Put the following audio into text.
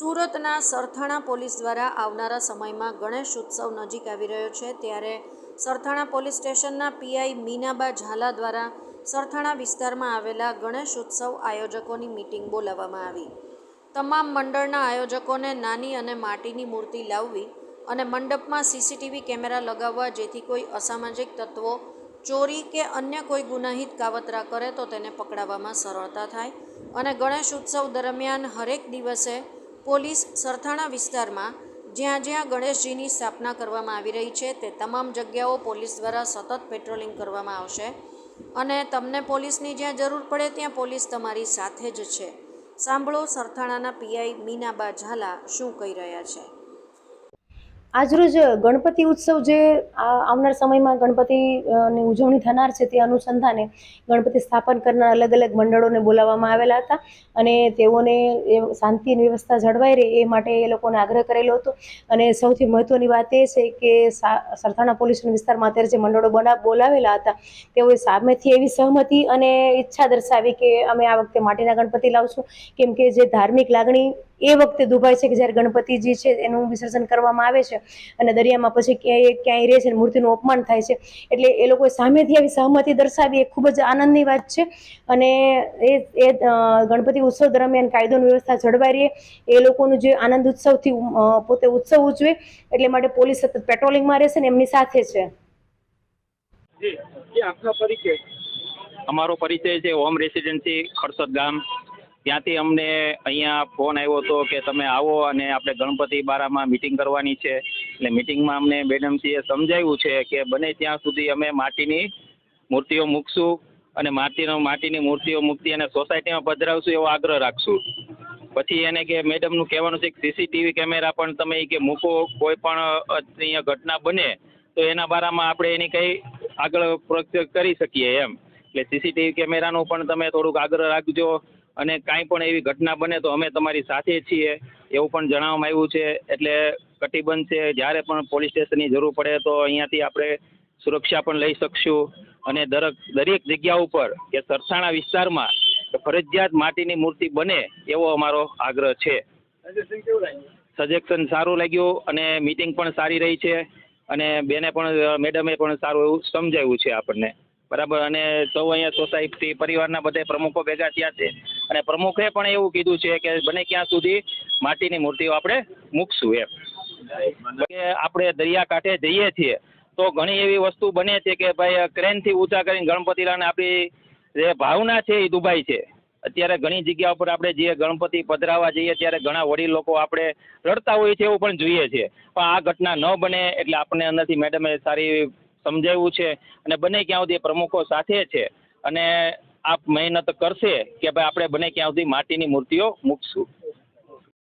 સુરતના સરથાણા પોલીસ દ્વારા આવનારા સમયમાં ગણેશ ઉત્સવ નજીક આવી રહ્યો છે, ત્યારે સરથાણા પોલીસ સ્ટેશનના પીઆઈ મીનાબા ઝાલા દ્વારા સરથાણા વિસ્તારમાં આવેલા ગણેશ ઉત્સવ આયોજકોની મિટિંગ બોલાવવામાં આવી. તમામ મંડળના આયોજકોને નાની અને માટીની મૂર્તિ લાવવી અને મંડપમાં સીસીટીવી કેમેરા લગાવવા જેથી કોઈ અસામાજિક તત્વો ચોરી કે અન્ય કોઈ ગુનાહિત કાવતરા કરે તો તેને પકડાવવામાં સરળતા થાય અને ગણેશ ઉત્સવ દરમિયાન હરેક દિવસે પોલીસ સરથાણા વિસ્તારમાં જ્યાં જ્યાં ગણેશજીની સ્થાપના કરવામાં આવી રહી છે તે તમામ જગ્યાઓ પોલીસ દ્વારા સતત પેટ્રોલિંગ કરવામાં આવશે અને તમને પોલીસની જ્યાં જરૂર પડે ત્યાં પોલીસ તમારી સાથે જ છે. સાંભળો સરથાણાના પીઆઈ મીનાબા ઝાલા શું કહી રહ્યા છે. આજરોજ ગણપતિ ઉત્સવ જે આવનાર સમયમાં ગણપતિ અ, ઉજવણી થનાર છે તે અનુસંધાને ગણપતિ સ્થાપન કરનાર અલગ અલગ મંડળોને બોલાવવામાં આવેલા હતા અને તેઓને શાંતિ અને વ્યવસ્થા જળવાઈ રહે એ માટે એ લોકોને આગ્રહ કરેલો હતો. અને સૌથી મહત્ત્વની વાત એ છે કે સરથાણા પોલીસ વિસ્તારમાં અત્યારે જે મંડળો બના બોલાવેલા હતા તેઓએ સામેથી એવી સહમતિ અને ઈચ્છા દર્શાવી કે અમે આ વખતે માટીના ગણપતિ લાવશું. કેમ કે જે ધાર્મિક લાગણી એ વખતે દુભાય છે કે જ્યારે ગણપતિજી છે એનું વિસર્જન કરવામાં આવે છે અને દરિયામાં પછી ક્યાંય ક્યાંય રહે છે મૂર્તિનું અપમાન થાય છે. એટલે એ લોકોએ સામેથી આવી સહમતિ દર્શાવી એ ખૂબ જ આનંદની વાત છે. અને એ એ ગણપતિ ઉત્સવ દરમિયાન કાયદોની વ્યવસ્થા જળવાઈ રહે. એ લોકોનું જે આનંદ ઉત્સવથી પોતે ઉત્સવ ઉજવે એટલે માટે પોલીસ સતત પેટ્રોલિંગમાં રહેશે ને એમની સાથે છે. જી જી આપનો પરિચય. અમારો પરિચય છે હોમ રેસિડેન્સી ખરસદ ગામ. ત્યાંથી અમને અહીંયા ફોન આવ્યો હતો કે તમે આવો અને આપણે ગણપતિ બારામાં મિટિંગ કરવાની છે. એટલે મિટિંગમાં અમને મેડમશ્રીએ સમજાવ્યું છે કે બને ત્યાં સુધી અમે માટીની મૂર્તિઓ મૂકશું અને માટીનો, માટીની મૂર્તિઓ મૂકતી અને સોસાયટીમાં પધરાવશું એવો આગ્રહ રાખશું. પછી એને કે મેડમનું કહેવાનું છે કે સીસીટીવી કેમેરા પણ તમે કે મૂકો, કોઈ પણ અહીંયા ઘટના બને તો એના બારામાં આપણે એની કંઈ આગળ પ્રોજેક્ટ કરી શકીએ એમ. એટલે સીસીટીવી કેમેરાનું પણ તમે થોડુંક આગ્રહ રાખજો. અને કાંઈ પણ એવી ઘટના બને તો અમે તમારી સાથે છીએ, એવું પણ જણાવવામાં આવ્યું છે. એટલે કટિબંધ છે, જ્યારે પણ પોલીસ સ્ટેશનની જરૂર પડે તો અહીંયાથી આપણે સુરક્ષા પણ લઈ શકશું. અને દરેક દરેક જગ્યા ઉપર કે સરથાણા વિસ્તારમાં ફરજિયાત માટીની મૂર્તિ બને એવો અમારો આગ્રહ છે. સજેશન સારું લાગ્યું અને મીટિંગ પણ સારી રહી છે. અને બેને પણ, મેડમે પણ સારું એવું સમજાવ્યું છે આપણને. બરાબર? અને સૌ અહીંયા સોસાયટી પરિવારના બધા પ્રમુખો ભેગા થયા છે. અને પ્રમુખે પણ એવું કીધું છે કે બને ક્યાં સુધી માટીની મૂર્તિઓ આપણે મૂકશું એમ. કે આપણે દરિયાકાંઠે જઈએ છીએ, તો ઘણી એવી વસ્તુ બને છે કે ભાઈ ક્રેનથી ઊંચા કરીને ગણપતિલાને આપણી જે ભાવના છે એ દુભાઈ છે. અત્યારે ઘણી જગ્યા ઉપર આપણે જે ગણપતિ પધરાવા જઈએ ત્યારે ઘણા વડીલ લોકો આપણે રડતા હોઈએ છીએ એવું પણ જોઈએ છે. પણ આ ઘટના ન બને એટલે આપણને અંદરથી મેડમે સારી સમજાવ્યું છે અને બંને ક્યાં સુધી પ્રમુખો સાથે છે અને આપ મહેનત કરશે કે ભાઈ આપણે બને ક્યાં સુધી માટીની મૂર્તિઓ મૂકશું.